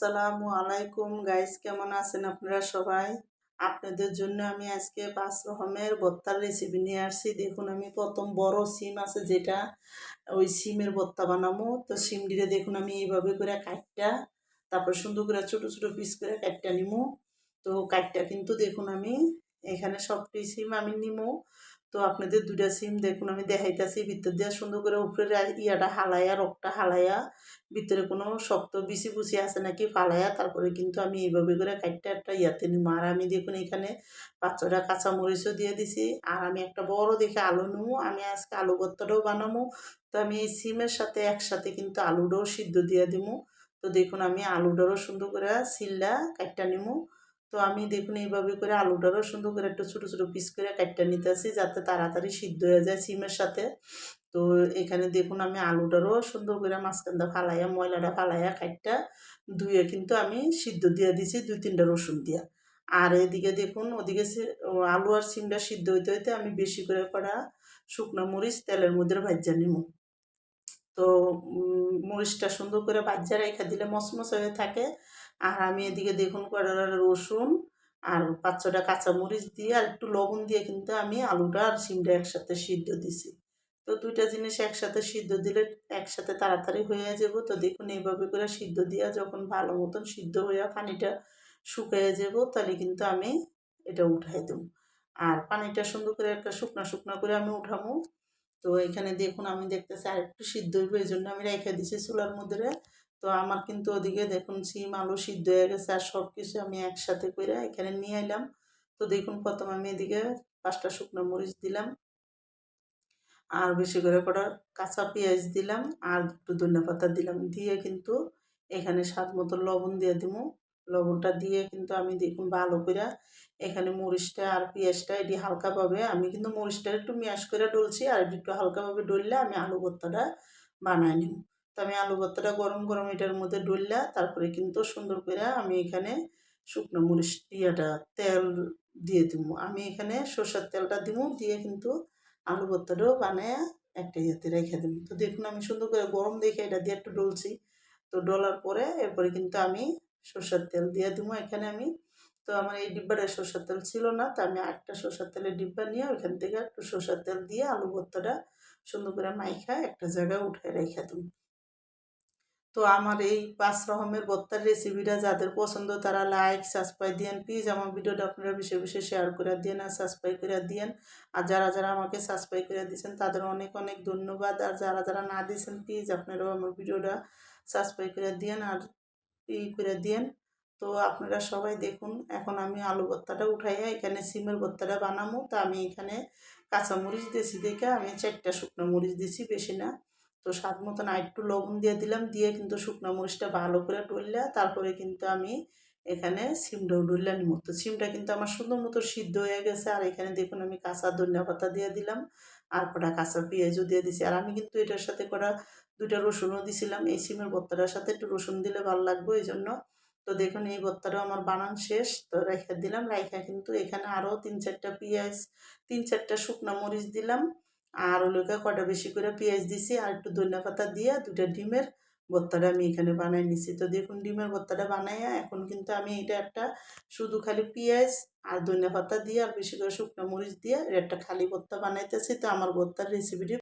আসসালামু আলাইকুম গাইস কেমন আছেন আপনারা সবাই? আপনাদের জন্য আমি আজকে পাঁচ রকমের ভর্তার রেসিপি নিয়ে আসছি। দেখুন, আমি প্রথম বড় সিম আছে যেটা, ওই সিমের ভর্তা বানাবো। তো সিম দিয়ে দেখুন, আমি এইভাবে করে কাটটা, তারপর সুন্দর করে ছোট ছোট পিস করে কাটটা নিমু তো কাটটা কিন্তু দেখুন, আমি এখানে সবটি সিম আমি নিমু তো আপনাদের দুটা সিম দেখুন, আমি দেখাইতেছি, ভিতর দিয়ে সুন্দর করে উপরে ইয়াটা হালাইয়া রকটা হালাইয়া, ভিতরে কোনো শক্ত বিসি বুসি আছে নাকি ফালাইয়া, তারপরে কিন্তু আমি এইভাবে করে কাটটা একটা ইয়াতে নিব আর আমি দেখুন এখানে পাঁচটা কাঁচা মরিচও দিয়ে দিছি। আর আমি একটা বড় দেখে আলু নেব আমি আজকে আলু ভর্তাটাও বানাবো তো আমি এই সিমের সাথে একসাথে কিন্তু আলুটাও সিদ্ধ দিয়ে দিব তো দেখুন আমি আলুটারও সুন্দর করে সিল্লা কাটটা নিবো তো আমি দেখুন এইভাবে করে আলুটারও সুন্দর করে একটু ছোটো ছোটো পিস করে কাটটা নিতেছি যাতে তাড়াতাড়ি সিদ্ধ হয়ে যায় সিমের সাথে। তো এখানে দেখুন আমি আলুটারও সুন্দর করে মাঝখানটা ফালাইয়া, ময়লাটা ফালাইয়া কাটটা ধুয়ে কিন্তু আমি সিদ্ধ দিয়ে দিছি দুই তিনটা রসুন দিয়া। আর এদিকে দেখুন ওদিকে আলু আর সিমটা সিদ্ধ হইতে হইতে আমি বেশি করে করা শুকনো মরিচ তেলের মধ্যে ভাজ্যা নিব তো মরিচটা সুন্দর করে ভাজ্যা রেখা দিলে মচমচ হয়ে থাকে। আর আমি এদিকে দেখুন কড়া রসুন আর পাঁচ ছটা কাঁচামরিচ দিয়ে আর একটু লবণ দিয়ে কিন্তু আমি আলুটা আর সিমটা একসাথে সিদ্ধ দিছি। তো দুইটা জিনিস একসাথে সিদ্ধ দিলে একসাথে তাড়াতাড়ি হয়ে যাব। তো দেখুন এইভাবে করে সিদ্ধ দিয়া যখন ভালো মতন সিদ্ধ হইয়া পানিটা শুকিয়ে যাব, তাহলে কিন্তু আমি এটা উঠাই দেব। আর পানিটা সুন্দর করে একটা শুকনা শুকনো করে আমি উঠামো তো এখানে দেখুন আমি দেখতেছি আর একটু সিদ্ধ হইব এই জন্য আমি রেখে দিছি চুলার মধ্যে। তো আমার কিন্তু ওদিকে দেখুন সিম আলু সিদ্ধ হয়ে গেছে আর সব কিছু আমি একসাথে করে এখানে নিয়ে এলাম তো দেখুন প্রথম আমি এদিকে পাঁচটা শুকনো মরিচ দিলাম। আর বেশি করে কটা কাঁচা পেঁয়াজ দিলাম আর একটু ধনে পাতা দিলাম। দিয়ে কিন্তু এখানে স্বাদ মতো লবণ দিয়ে দিব। লবণটা দিয়ে কিন্তু আমি দেখুন ভালো করে এখানে মরিচটা আর পেঁয়াজটা এটি হালকাভাবে আমি কিন্তু মরিচটা একটু ম্যাশ করে ডলছি আর একটু হালকাভাবে ডললে আমি আলু ভর্তাটা বানাই নিব। তো আমি আলু ভর্তাটা গরম গরম এটার মধ্যে ডললা, তারপরে কিন্তু সুন্দর করে আমি এখানে শুকনো মরিচ ইয়েটা, তেল দিয়ে দিব আমি এখানে সর্ষের তেলটা দিব দিয়ে কিন্তু আলু ভর্তাটাও বানায় একটা ইয়েতে রেখে দেব তো দেখুন আমি সুন্দর করে গরম দেখে এটা দিয়ে একটু ডলছি। তো ডলার পরে এরপরে কিন্তু আমি সর্ষের তেল দিয়ে দিব এখানে আমি। তো আমার এই ডিব্বাটা সর্ষের তেল ছিল না, তো আমি একটা সর্ষের তেলের ডিব্বা নিয়ে ওইখান থেকে একটু সর্ষের তেল দিয়ে আলু ভর্তাটা সুন্দর করে মাইখা একটা জায়গায় উঠে রেখে দেব তো আমার এই পাঁচ রকমের ভর্তার রেসিপিটা যাদের পছন্দ তারা লাইক সাবস্ক্রাইব দিয়েন। প্লিজ আমার ভিডিওটা আপনারা বেশি বেশি শেয়ার করে দিয়েন আর সাবস্ক্রাইব করে দিয়েন। আর যারা যারা আমাকে সাবস্ক্রাইব করে দিয়েছেন তাদের অনেক অনেক ধন্যবাদ। আর যারা যারা না দিয়েছেন প্লিজ আপনারাও আমার ভিডিওটা সাবস্ক্রাইব করে দিয়েন আর ই করে দিয়েন। তো আপনারা সবাই দেখুন, এখন আমি আলু ভর্তাটা উঠাইয়া এখানে সিমের ভর্তাটা বানাবো। তো আমি এখানে কাঁচামরিচ দিয়েছি দেখে আমি চারটা শুকনো মরিচ দিয়েছি, বেশি না। তো স্বাদ মতন একটু লবণ দিয়ে দিলাম। দিয়ে কিন্তু শুকনো মরিচটা ভালো করে ডললা, তারপরে কিন্তু আমি এখানে সিমটাও ডললা নিব তো সিমটা কিন্তু আমার সুন্দর মতো সিদ্ধ হয়ে গেছে। আর এখানে দেখুন আমি কাঁচা ধনিয়া পাতা দিয়ে দিলাম আর কটা কাঁচা পেঁয়াজও দিয়ে দিছি। আর আমি কিন্তু এটার সাথে কটা দুইটা রসুনও দিছিলাম। এই সিমের ভর্তাটার সাথে একটু রসুন দিলে ভালো লাগবে এই জন্য তো দেখুন এই ভর্তাটাও আমার বানান শেষ। তো রেখে দিলাম। রাইখা কিন্তু এখানে আরও তিন চারটা পেঁয়াজ, তিন চারটা শুকনো মরিচ দিলাম। আর ওগুলোকে কটা বেশি করে পেঁয়াজ দিছি আর একটু ধনিয়া পাতা দিয়ে দুটা ডিমের ভত্তাটা আমি এখানে বানাই নিছি। তো দেখুন, ডিমের ভর্তাটা বানাইয়া এখন কিন্তু আমি এটা একটা শুধু খালি পেঁয়াজ আর ধনিয়া পাতা দিয়ে আর বেশি করে শুকনো মরিচ দিয়ে একটা খালি ভত্তা বানাইতেছি। তো আমার ভর্তার রেসিপিটি